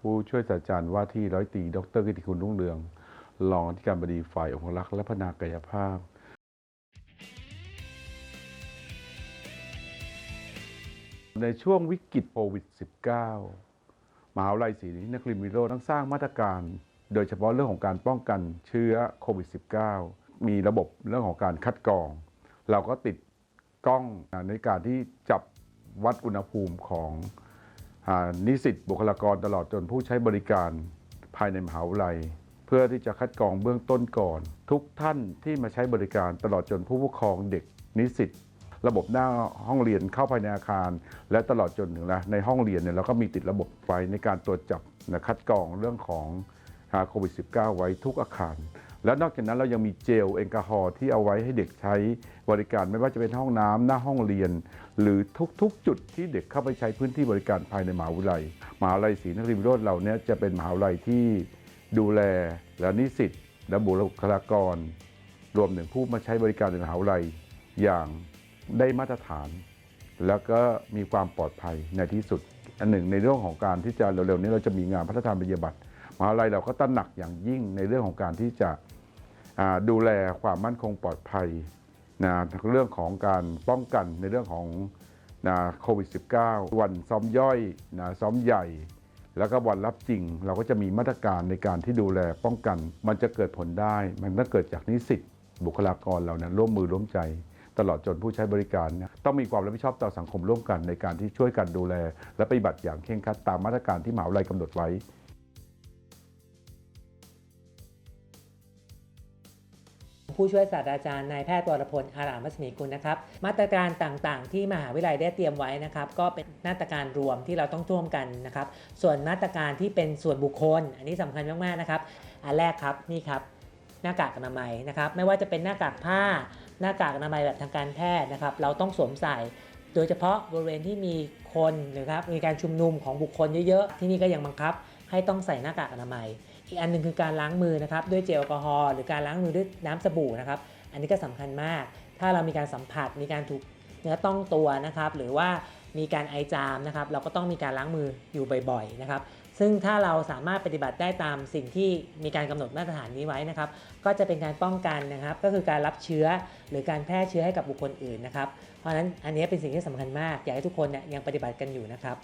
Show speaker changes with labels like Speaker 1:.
Speaker 1: ผู้ช่วยศาสตราจารย์ว่าที่ร้อยตรีดรกิติคุณรุ่งเรือง รองอธิการบดีฝ่ายองครักษ์และพัฒนากายภาพ ในช่วงวิกฤตโควิด -19 มหาวิทยาลัยศรีนครินทร์วิโรจน์ต้องสร้างมาตรการ โดยเฉพาะเรื่องของการป้องกันเชื้อโควิด -19 มีระบบเรื่องของการคัดกรอง เราก็ติดกล้องในการที่จับวัดอุณหภูมิของ นิสิตบุคลากรตลอดจนผู้ใช้บริการภายในมหาวิทยาลัย เพื่อที่จะคัดกรองเบื้องต้นก่อน ทุกท่านที่มาใช้บริการตลอดจนผู้ปกครองเด็กนิสิตระบบหน้าห้องเรียนเข้าภายในอาคาร และตลอดจนถึงนะในห้องเรียนเนี่ยเราก็มีติดระบบไว้ในการตรวจจับนะคัดกรองเรื่องของโควิด -19 ไว้ทุกอาคาร แล้วนอกจากนั้นเรายังมีเจลแอลกอฮอล์ที่เอาไว้ให้เด็กใช้บริการไม่ว่าจะเป็นห้องน้ำหน้าห้องเรียน หรือทุกๆ จุดที่เด็กเข้าไปใช้พื้นที่บริการภายในมหาวิทยาลัย มหาวิทยาลัยศรีนครินทร์วิโรจน์เราเนี่ยจะเป็นมหาวิทยาลัยที่ดูแลและนิสิตและบุคลากร รวมถึงผู้มาใช้บริการในมหาวิทยาลัยอย่างได้มาตรฐาน แล้วก็มีความปลอดภัยในที่สุด อันหนึ่งในเรื่องของการที่จะเร็วๆนี้เราจะมีงานพัฒนาปฏิบัติมหาวิทยาลัยเราก็ตระหนักอย่างยิ่งในเรื่องของการที่จะ ดูแลความมั่นคงปลอดภัยนะเรื่องของการป้องกันในเรื่องของนะโควิด -19 วันซ้อมย่อยนะซ้อมใหญ่ แล้วก็วันรับจริง เราก็จะมีมาตรการในการที่ดูแลป้องกัน มันจะเกิดผลได้ มันต้องเกิดจากนิสิตบุคลากรเราเนี่ยร่วมมือร่วมใจ ตลอดจนผู้ใช้บริการเนี่ยต้องมีความรับผิดชอบต่อสังคมร่วมกันในการที่ช่วยกันดูแล และปฏิบัติอย่างเคร่งครัดตามมาตรการที่มหาวิทยาลัยกำหนดไว้
Speaker 2: ผู้ช่วยศาสตราจารย์นายแพทย์วรพลอารามรัศมีกุลนะครับ มาตรการต่างๆ ที่มหาวิทยาลัยได้เตรียมไว้นะครับ ก็เป็นมาตรการรวมที่เราต้องร่วมกันนะครับ ส่วนมาตรการที่เป็นส่วนบุคคล อันนี้สำคัญมากๆนะครับอันแรกครับนี่ครับหน้ากากอนามัยนะครับ ไม่ว่าจะเป็นหน้ากากผ้า หน้ากากอนามัยแบบทางการแพทย์นะครับ เราต้องสวมใส่โดยเฉพาะบริเวณที่มีคนนะครับมีการชุมนุมของบุคคลเยอะๆ ที่นี่ก็ยังบังคับ ให้ต้องใส่หน้ากากอนามัย อีกอันหนึ่งคือการล้างมือนะครับด้วยเจลแอลกอฮอล์หรือการล้างมือด้วยน้ำสบู่นะครับ อันนี้ก็สำคัญมาก ถ้าเรามีการสัมผัสมีการถูกเนื้อต้องตัวนะครับ หรือว่ามีการไอจามนะครับ เราก็ต้องมีการล้างมืออยู่บ่อยๆนะครับซึ่งถ้าเราสามารถปฏิบัติได้ตามสิ่งที่มีการกำหนดมาตรฐานนี้ไว้นะครับ ก็จะเป็นการป้องกันนะครับ ก็คือการรับเชื้อหรือการแพร่เชื้อให้กับบุคคลอื่นนะครับ เพราะฉะนั้นอันนี้เป็นสิ่งที่สำคัญมาก อยากให้ทุกคนเนี่ยยังปฏิบัติกันอยู่นะครับ